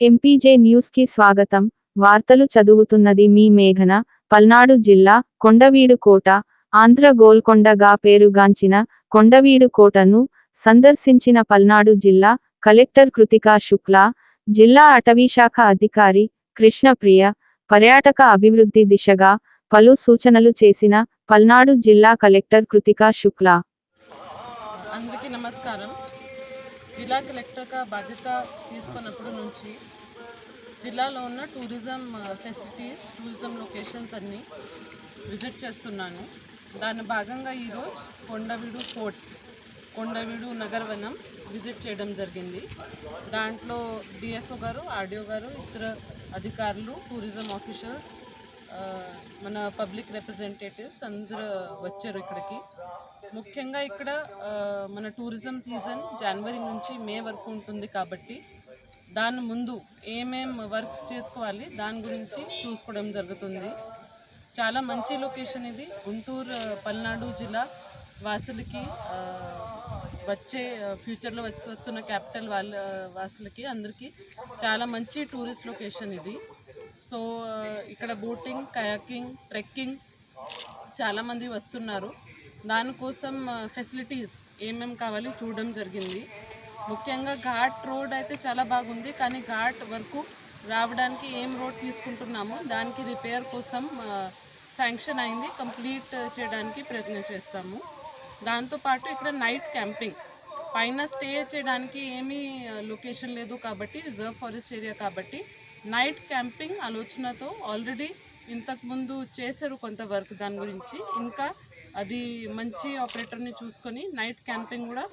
MPJ న్యూస్కి స్వాగతం. వార్తలు చదువుతున్నది మీ మేఘన. పల్నాడు జిల్లా కొండవీడు కోట ఆంధ్ర గోల్కొండగా పేరుగాంచిన కొండవీడు కోటను సందర్శించిన పల్నాడు జిల్లా కలెక్టర్ కృతికా శుక్లా జిల్లా అటవీశాఖ అధికారి కృష్ణప్రియ పర్యాటక అభివృద్ధి దిశగా పలు సూచనలు చేసిన పల్నాడు జిల్లా కలెక్టర్ కృతికా శుక్లా. అందరికీ నమస్కారం. జిల్లా కలెక్టర్గా బాధ్యత తీసుకున్నప్పటి నుంచి జిల్లాలో ఉన్న టూరిజం ఫెసిలిటీస్ టూరిజం లొకేషన్స్ అన్నీ విజిట్ చేస్తున్నాను. దాని భాగంగా ఈరోజు కొండవీడు ఫోర్ట్ కొండవీడు నగరవనం విజిట్ చేయడం జరిగింది. దాంట్లో డిఎఫ్ఓ గారు ఆర్డీఓ గారు ఇతర అధికారులు టూరిజం ఆఫీషియల్స్ మన పబ్లిక్ రిప్రజెంటేటివ్స్ అందరూ వచ్చారు ఇక్కడికి. ముఖ్యంగా ఇక్కడ మన టూరిజం సీజన్ జనవరి నుంచి మే వరకు ఉంటుంది కాబట్టి దాని ముందు ఏమేం వర్క్స్ చేసుకోవాలి దాని గురించి చూసుకోవడం జరుగుతుంది. చాలా మంచి లొకేషన్ ఇది. గుంటూరు పల్నాడు జిల్లా వాసులకి వచ్చే ఫ్యూచర్లో వచ్చి వస్తున్న క్యాపిటల్ వాళ్ళ వాసులకి అందరికీ చాలా మంచి టూరిస్ట్ లొకేషన్ ఇది. సో ఇక్కడ బోటింగ్ కయాకింగ్ ట్రెక్కింగ్ చాలామంది వస్తున్నారు. దానికోసం ఫెసిలిటీస్ ఏమేమి కావాలి చూడడం జరిగింది. ముఖ్యంగా ఘాట్ రోడ్ అయితే చాలా బాగుంది కానీ ఘాట్ వరకు రావడానికి ఏం రోడ్ తీసుకుంటున్నామో దానికి రిపేర్ కోసం శాంక్షన్ అయింది కంప్లీట్ చేయడానికి ప్రయత్నం చేస్తాము. దాంతోపాటు ఇక్కడ నైట్ క్యాంపింగ్ పైన స్టే చేయడానికి ఏమీ లొకేషన్ లేదు కాబట్టి రిజర్వ్ ఫారెస్ట్ ఏరియా కాబట్టి నైట్ క్యాంపింగ్ ఆలోచనతో ఆల్రెడీ ఇంతకుముందు చేశారు కొంత వర్క్ దాని గురించి. ఇంకా అది మంచి ఆపరేటర్ని చూసుకొని నైట్ క్యాంపింగ్ కూడా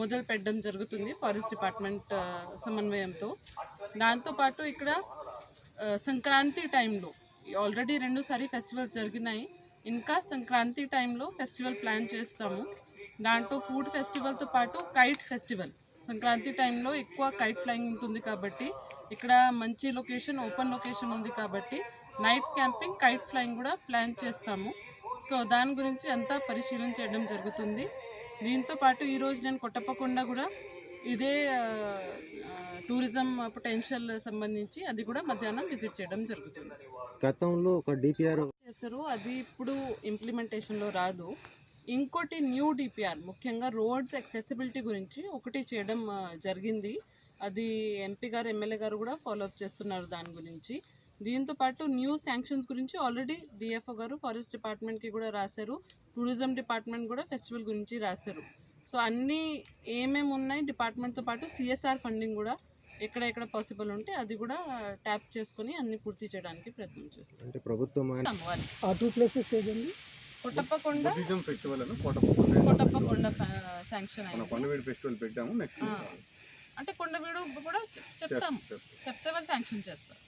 మొదలు పెట్టడం జరుగుతుంది ఫారెస్ట్ డిపార్ట్మెంట్ సమన్వయంతో. దాంతోపాటు ఇక్కడ సంక్రాంతి టైంలో ఆల్రెడీ రెండుసారి ఫెస్టివల్స్ జరిగినాయి. ఇంకా సంక్రాంతి టైంలో ఫెస్టివల్ ప్లాన్ చేస్తాము. దాంట్లో ఫుడ్ ఫెస్టివల్తో పాటు కైట్ ఫెస్టివల్. సంక్రాంతి టైంలో ఎక్కువ కైట్ ఫ్లయింగ్ ఉంటుంది కాబట్టి ఇక్కడ మంచి లొకేషన్ ఓపెన్ లొకేషన్ ఉంది కాబట్టి నైట్ క్యాంపింగ్ కైట్ ఫ్లయింగ్ కూడా ప్లాన్ చేస్తాము. సో దాని గురించి అంతా పరిశీలన చేయడం జరుగుతుంది. దీంతో పాటు ఈరోజు నేను కొట్టప్పకొండ కూడా ఇదే టూరిజం పొటెన్షియల్ సంబంధించి అది కూడా మధ్యాహ్నం విజిట్ చేయడం జరుగుతుంది. గతంలో ఒక డిపిఆర్ చేశారు. అది ఇప్పుడు ఇంప్లిమెంటేషన్లో రాదు. ఇంకోటి న్యూ డిపిఆర్ ముఖ్యంగా రోడ్స్ యాక్సెసిబిలిటీ గురించి ఒకటి చేయడం జరిగింది. అది ఎంపీ గారు ఎమ్మెల్యే గారు కూడా ఫాలోఅప్ చేస్తున్నారు దాని గురించి. దీంతో పాటు న్యూ శాంక్షన్స్ గురించి ఆల్రెడీ డిఎఫ్ఓ గారు ఫారెస్ట్ డిపార్ట్మెంట్కి కూడా రాశారు. టూరిజం డిపార్ట్మెంట్ కూడా ఫెస్టివల్ గురించి రాశారు. సో అన్నీ ఏమేమి ఉన్నాయి డిపార్ట్మెంట్తో పాటు సిఎస్ఆర్ ఫండింగ్ కూడా ఎక్కడ ఎక్కడ పాసిబుల్ ఉంటే అది కూడా ట్యాప్ చేసుకొని అన్ని పూర్తి చేయడానికి ప్రయత్నం చేస్తాం. అంటే ప్రభుత్వం ఆ టూ ప్లేసెస్ ఏదండి? కొట్టప్పకొండ ఫెస్టివల్ కొట్టప్పకొండ. శాంక్షన్ అయింది. ఫెస్టివల్ పెట్టాము నెక్స్ట్. అంటే కొండవీడు కూడా చెప్- చెప్తాం చెప్తే వాళ్ళు శాంక్షన్ చేస్తారు.